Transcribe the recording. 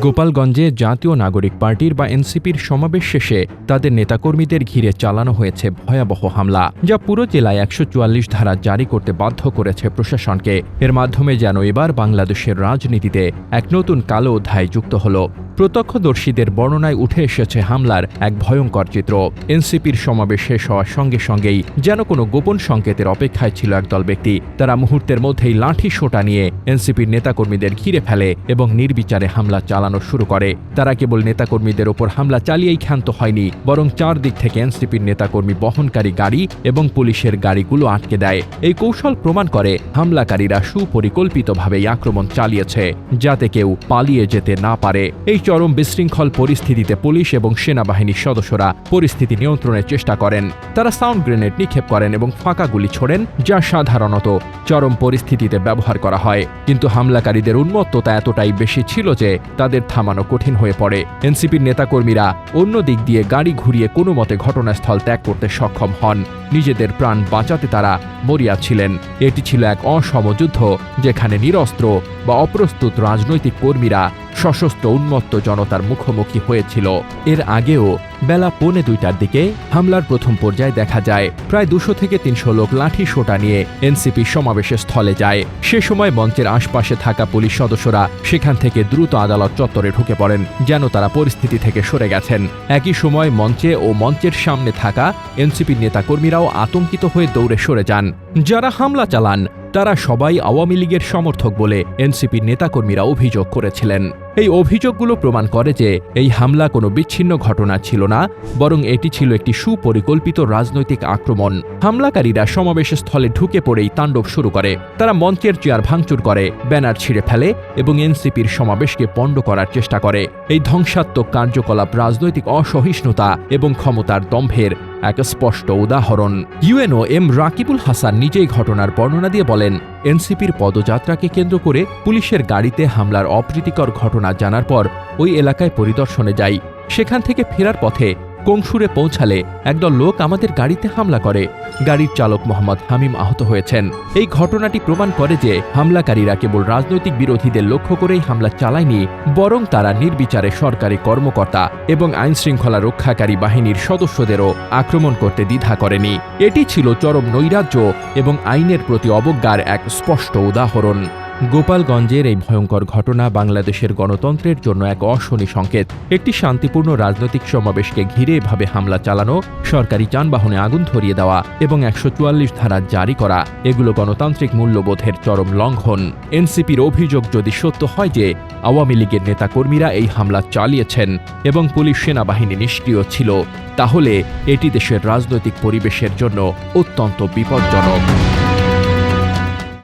গোপালগঞ্জে জাতীয় নাগরিক পার্টির বা এনসিপির সমাবেশ শেষে তাদের নেতাকর্মীদের ঘিরে চালানো হয়েছে ভয়াবহ হামলা, যা পুরো জেলায় একশো চুয়াল্লিশ ধারা জারি করতে বাধ্য করেছে প্রশাসনকে। এর মাধ্যমে যেন এবার বাংলাদেশের রাজনীতিতে এক নতুন কালো অধ্যায় যুক্ত হল। প্রত্যক্ষদর্শীদের বর্ণনায় উঠে এসেছে হামলার এক ভয়ঙ্কর চিত্র। এনসিপির সমাবেশ শেষ হওয়ার সঙ্গে সঙ্গেই যেন কোনো গোপন সংকেতের অপেক্ষায় ছিল একদল ব্যক্তি। তারা মুহূর্তের মধ্যেই লাঠি সোটা নিয়ে এনসিপির নেতাকর্মীদের ঘিরে ফেলে এবং নির্বিচারে হামলা চালানো শুরু করে। তারা কেবল নেতাকর্মীদের ওপর হামলা চালিয়েই ক্ষান্ত হয়নি, বরং চারদিক থেকে এনসিপির নেতাকর্মী বহনকারী গাড়ি এবং পুলিশের গাড়িগুলো আটকে দেয়। এই কৌশল প্রমাণ করে হামলাকারীরা সুপরিকল্পিতভাবেই আক্রমণ চালিয়েছে, যাতে কেউ পালিয়ে যেতে না পারে। এই চরম বিশৃঙ্খল পরিস্থিতিতে পুলিশ এবং সেনাবাহিনীর সদস্যরা পরিস্থিতি নিয়ন্ত্রণের চেষ্টা করেন। তারা সাউন্ড গ্রেনেড নিক্ষেপ করেন এবং ফাঁকা গুলি ছোড়েন, যা সাধারণত চরম পরিস্থিতিতে ব্যবহার করা হয়। কিন্তু হামলাকারীদের উন্মত্ততা এতটাই বেশি ছিল যে তাদের থামানো কঠিন হয়ে পড়ে। এনসিপির নেতাকর্মীরা অন্য দিক দিয়ে গাড়ি ঘুরিয়ে কোনো মতে ঘটনাস্থল ত্যাগ করতে সক্ষম হন। নিজেদের প্রাণ বাঁচাতে তারা মরিয়া ছিলেন। এটি ছিল এক অসমযুদ্ধ, যেখানে নিরস্ত্র বা অপ্রস্তুত রাজনৈতিক কর্মীরা সশস্ত্র উন্মত্ত জনতার মুখোমুখি হয়েছিল। এর আগেও বেলা পৌনে দুইটার দিকে হামলার প্রথম পর্যায়ে দেখা যায়, প্রায় দুশো থেকে তিনশো লোক লাঠি সোটা নিয়ে এনসিপি সমাবেশের স্থলে যায়। সে সময় মঞ্চের আশপাশে থাকা পুলিশ সদস্যরা সেখান থেকে দ্রুত আদালত চত্বরে ঢুকে পড়েন, যেন তারা পরিস্থিতি থেকে সরে গেছেন। একই সময় মঞ্চে ও মঞ্চের সামনে থাকা এনসিপির নেতাকর্মীরাও আতঙ্কিত হয়ে দৌড়ে সরে যান। যারা হামলা চালান তারা সবাই আওয়ামী লীগের সমর্থক বলে এনসিপির নেতাকর্মীরা অভিযোগ করেছিলেন। এই অভিযোগগুলো প্রমাণ করে যে এই হামলা কোনো বিচ্ছিন্ন ঘটনা ছিল না, বরং এটি ছিল একটি সুপরিকল্পিত রাজনৈতিক আক্রমণ। হামলাকারীরা সমাবেশ স্থলে ঢুকে পড়েই তাণ্ডব শুরু করে। তারা মঞ্চের চেয়ার ভাঙচুর করে, ব্যানার ছিঁড়ে ফেলে এবং এনসিপির সমাবেশকে পণ্ড করার চেষ্টা করে। এই ধ্বংসাত্মক কার্যকলাপ রাজনৈতিক অসহিষ্ণুতা এবং ক্ষমতার দম্ভের এক স্পষ্ট উদাহরণ। ইউএনও এম রাকিবুল হাসান নিজেই ঘটনার বর্ণনা দিয়ে বলেন, এনসিপির পদযাত্রাকে কেন্দ্র করে পুলিশের গাড়িতে হামলার অপ্রীতিকর ঘটনা জানার পর ওই এলাকায় পরিদর্শনে যাই। সেখান থেকে ফেরার পথে কংসুরে পৌঁছালে একদল লোক আমাদের গাড়িতে হামলা করে। গাড়ির চালক মোহাম্মদ হামিম আহত হয়েছেন। এই ঘটনাটি প্রমাণ করে যে হামলাকারীরা কেবল রাজনৈতিক বিরোধীদের লক্ষ্য করেই হামলা চালায়নি, বরং তারা নির্বিচারে সরকারি কর্মকর্তা এবং আইনশৃঙ্খলা রক্ষাকারী বাহিনীর সদস্যদেরও আক্রমণ করতে দ্বিধা করেনি। এটি ছিল চরম নৈরাজ্য এবং আইনের প্রতি অবজ্ঞার এক স্পষ্ট উদাহরণ। গোপালগঞ্জের এই ভয়ঙ্কর ঘটনা বাংলাদেশের গণতন্ত্রের জন্য এক অশনি সংকেত। একটি শান্তিপূর্ণ রাজনৈতিক সমাবেশকে ঘিরে এভাবে হামলা চালানো, সরকারি যানবাহনে আগুন ধরিয়ে দেওয়া এবং একশো চুয়াল্লিশ ধারা জারি করা, এগুলো গণতান্ত্রিক মূল্যবোধের চরম লঙ্ঘন। এনসিপির অভিযোগ যদি সত্য হয় যে, আওয়ামী লীগের নেতাকর্মীরা এই হামলা চালিয়েছেন এবং পুলিশ সেনাবাহিনী নিষ্ক্রিয় ছিল, তাহলে এটি দেশের রাজনৈতিক পরিবেশের জন্য অত্যন্ত বিপজ্জনক।